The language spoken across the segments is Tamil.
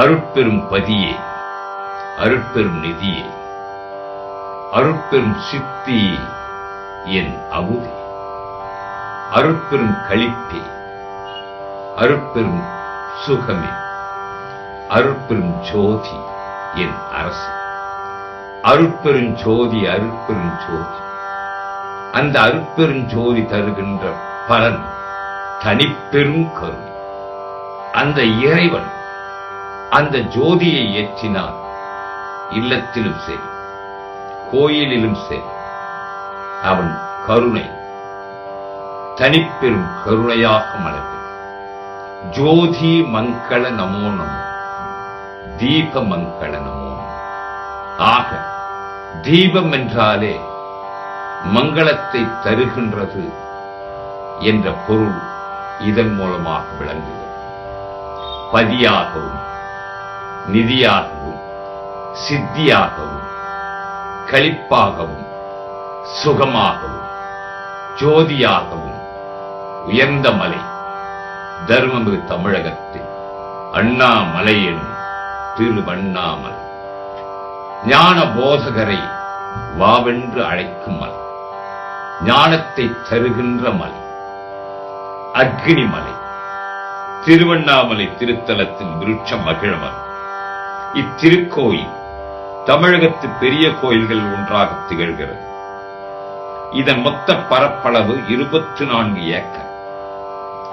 அருட்பெரும் பதியே அருட்பெரும் நிதியே அருட்பெரும் சித்தி என் அமுதே. அருட்பெரும் கழிப்பே அருட்பெரும் சுகமே அருட்பெரும் ஜோதி என் அரசு. அருட்பெரும் ஜோதி அருட்பெரும் ஜோதி. அந்த அருட்பெரும் ஜோதி தருகின்ற பலன் தனிப்பெரும் கருணை. அந்த இறைவன் அந்த ஜோதியை ஏற்றினார் இல்லத்திலும் சரி கோயிலிலும் சரி அவன் கருணை தனிப்பெரும் கருணையாக மலர்கிறது ஜோதி மங்கள நமோ நமோ தீப மங்கள நமோனம் நமோ. ஆக தீபம் என்றாலே மங்களத்தை தருகின்றது என்ற பொருள் இதன் மூலமாக விளங்குகிறது. பதியாகவும் நிதியாகவும் சித்தியாகவும் களிப்பாகவும் சுகமாகவும் ஜோதியாகவும் உயர்ந்த மலை தருமபுரி தமிழகத்தில் அண்ணாமலை எனும் திருவண்ணாமலை. ஞான போதகரை வாவென்று அழைக்கும் மலை. ஞானத்தை தருகின்ற மலை. அக்னி மலை. திருவண்ணாமலை திருத்தலத்தின் விருட்சம் மகிழமரம் இத்திருக்கோயில் தமிழகத்து பெரிய கோயில்கள் ஒன்றாக திகழ்கிறது. இதன் மொத்த பரப்பளவு இருபத்தி நான்கு ஏக்கர்.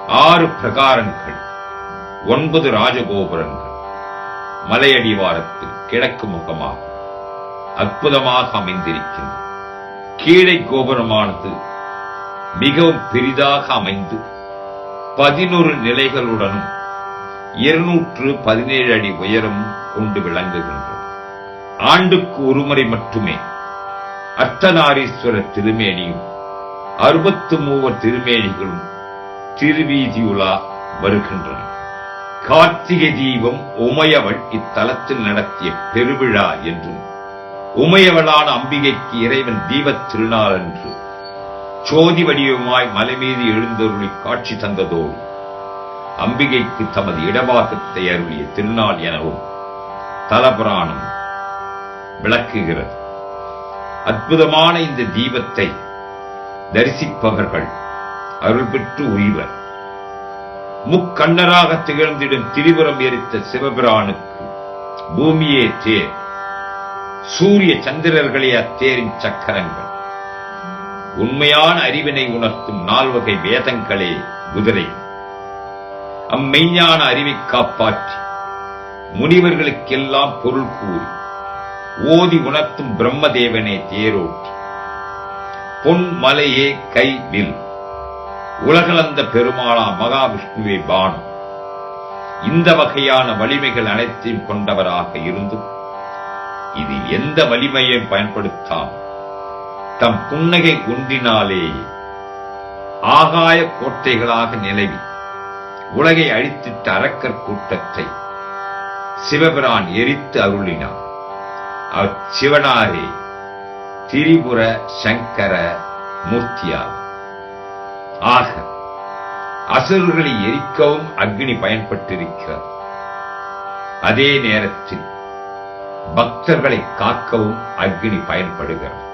ஆறு பிரகாரங்கள் ஒன்பது ராஜகோபுரங்கள். மலையடிவாரத்தில் கிழக்கு முகமாக அற்புதமாக அமைந்திருக்கின்றன. கீழே கோபுரமானது மிகவும் பெரிதாக அமைந்து பதினொரு நிலைகளுடனும் இருநூற்று பதினேழு அடி உயரம் கொண்டு விளங்குகின்றது. ஆண்டுக்கு ஒருமுறை மட்டுமே அர்த்தநாரீஸ்வர திருமேனியும் அறுபத்து மூவர் திருமேனிகளும் திருவீதியுலா வருகின்றன கார்த்திகை தீபம் உமையவள் இத்தலத்தில் நடத்திய பெருவிழா என்றும் உமையவளான அம்பிகைக்கு இறைவன் தீபத் திருநாள் என்று சோதி வடிவமாய் மலை மீது எழுந்தருளி காட்சி தந்ததோடு அம்பிகைக்கு தமது இடவாகத்தை அருளிய திருநாள் எனவும் தலபுராணம் விளக்குகிறது. அற்புதமான இந்த தீபத்தை தரிசிப்பவர்கள் அருள் பெற்று உய்வர் முக்கண்ணராக திகழ்ந்திடும் திரிபுரம் எரித்த சிவபிரானுக்கு பூமியே தேர். சூரிய சந்திரர்களே அத்தேரின் சக்கரங்கள். உண்மையான அறிவினை உணர்த்தும் நால்வகை வேதங்களே குதிரை. அம்மெய்ஞான அறிவை காப்பாற்றி முனிவர்களுக்கெல்லாம் பொருள் கூறி ஓதி உணர்த்தும் பிரம்மதேவனே தேரோட்டி. பொன் மலையே கை வில் உலகளந்த பெருமாளா மகாவிஷ்ணுவே பானம் இந்த வகையான வலிமைகள் அனைத்தையும் கொண்டவராக இருந்தும் இது எந்த வலிமையையும் பயன்படுத்தாம் தம் புன்னகை ஒன்றினாலே ஆகாய கோட்டைகளாக நிலவி உலகை அழித்திட்ட அரக்கர் கூட்டத்தை சிவபிரான் எரித்து அருளினார். அச்சிவனாரே திரிபுர சங்கர மூர்த்தியார். ஆக அசுரர்களை எரிக்கவும் அக்னி பயன்பட்டிருக்கிறார் அதே நேரத்தில் பக்தர்களை காக்கவும் அக்னி பயன்படுகிறது.